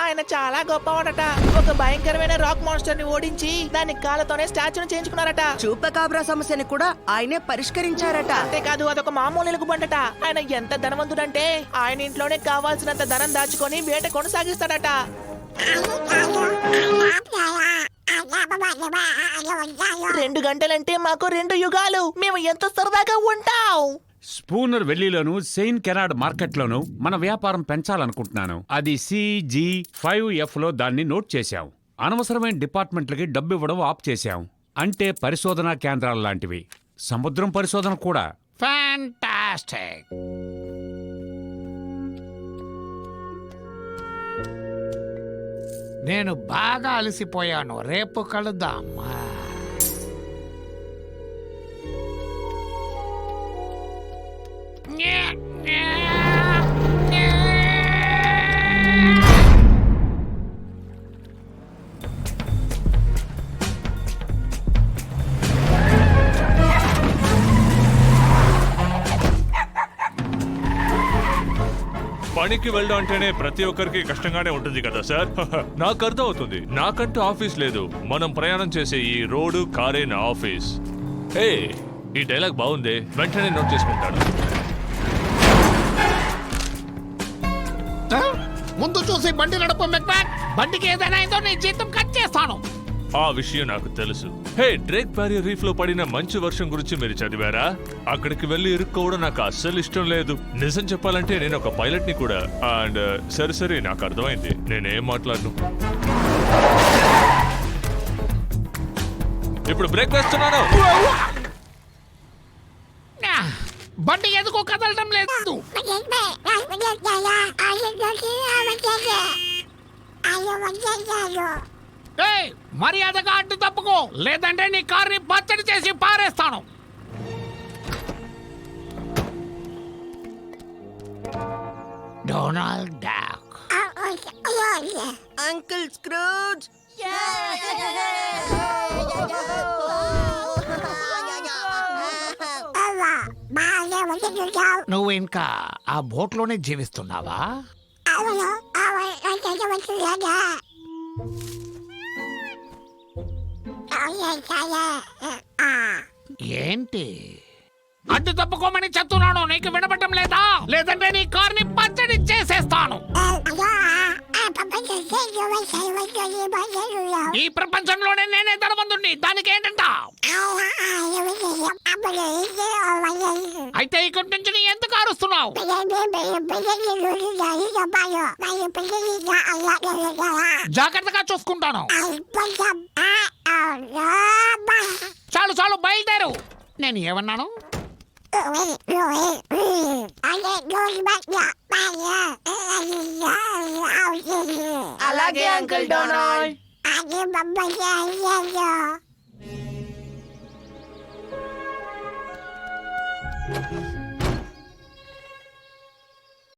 ఆయన చాలా గొప్పవాడట. ఒక భయంకరమైన రాక్ మాన్స్టర్ని ఓడించి దాని కాళ్ళతోనే స్టాచ్యూని చేయించుకున్నారట. చూపకాబ్రా సమస్యని కూడా ఆయనే పరిష్కరించారట. అంతేకాదు అదొక మామూలు ఎలుగుబంటట ఆయన ఎంత ధనవంతుడంటే ఆయన ఇంట్లోనే కావాల్సినంత ధనం దాచుకొని వేట కొనసాగిస్తాడట. రెండు గంటలంటే మాకు రెండు యుగాలు. మేము ఎంత సరదాగా ఉంటాం. స్పూనర్ వెల్లిలోను సెయిన్ కెనాడ్ మార్కెట్లోను మన వ్యాపారం పెంచాలనుకుంటున్నాను. అది సిజి ఫైవ్ ఎఫ్లో దాన్ని నోట్ చేశాం. అనవసరమైన డిపార్ట్మెంట్లకి డబ్బు ఇవ్వడం ఆఫ్ చేశాం. అంటే పరిశోధనా కేంద్రాలు లాంటివి. సముద్రం పరిశోధన కూడా. ఫ్యాంటాస్టిక్! నేను బాగా అలసిపోయాను. రేపు కలుద్దాం. పనికి వెళ్ళడం అంటేనే ప్రతి ఒక్కరికి కష్టంగానే ఉంటుంది కదా సార్? నాకు అర్థం అవుతుంది. నాకంటూ ఆఫీస్ లేదు. మనం ప్రయాణం చేసే ఈ రోడ్డు కారే నా ఆఫీస్. ఏ ఈ డైలాగ్ బాగుంది. వెంటనే నోట్ చేసుకుంటాను. ముందు చూసి బండి నడప మెక్మ్యాన్ బండికి ఏదైనా అయిందో నీ జీతం కట్ చేస్తాను. ఆ విషయం నాకు తెలుసు. హే డ్రేక్ బ్యారియర్ రీఫ్లో పడిన మంచు వర్షం గురించి మీరు చదివారా? అక్కడికి వెళ్ళి ఇరుక్కోవడం నాకు అస్సలు ఇష్టం లేదు. నిజం చెప్పాలంటే నేను ఒక పైలట్ని కూడా. అండ్ సరే సరే నాకు అర్థమైంది. నేనేం మాట్లాడను. ఇప్పుడు బ్రేక్ వేస్తున్నాను. నా, బండి ఎందుకు కదలడం లేదు. ఏయ్, మర్యాదగా అడ్డు తప్పుకో. లేదంటే నీ కార్ని పచ్చడి చేసి పారేస్తాను. Donald Duck. Uncle Scrooge. నువ్వు ఇంకా ఆ బోట్లోనే జీవిస్తున్నావా? ఏంటి? అడ్డు తప్పుకోమని చెప్తున్నాను నీకు వినపడటం లేదా? లేదంటే నీ కార్ని పచ్చడి చేసేస్తాను. ఈ ప్రపంచంలోనే నేనే ధనవంతుణ్ణి దానికి ఏంటంట? అయితే ఇక్కడి నుంచి నీ ఎందుకు అరుస్తున్నావు జాగ్రత్తగా చూసుకుంటాను చాలు చాలు బయలుదేరు నేను ఏమన్నాను అలాగే అంకుల్ డొనాల్డ్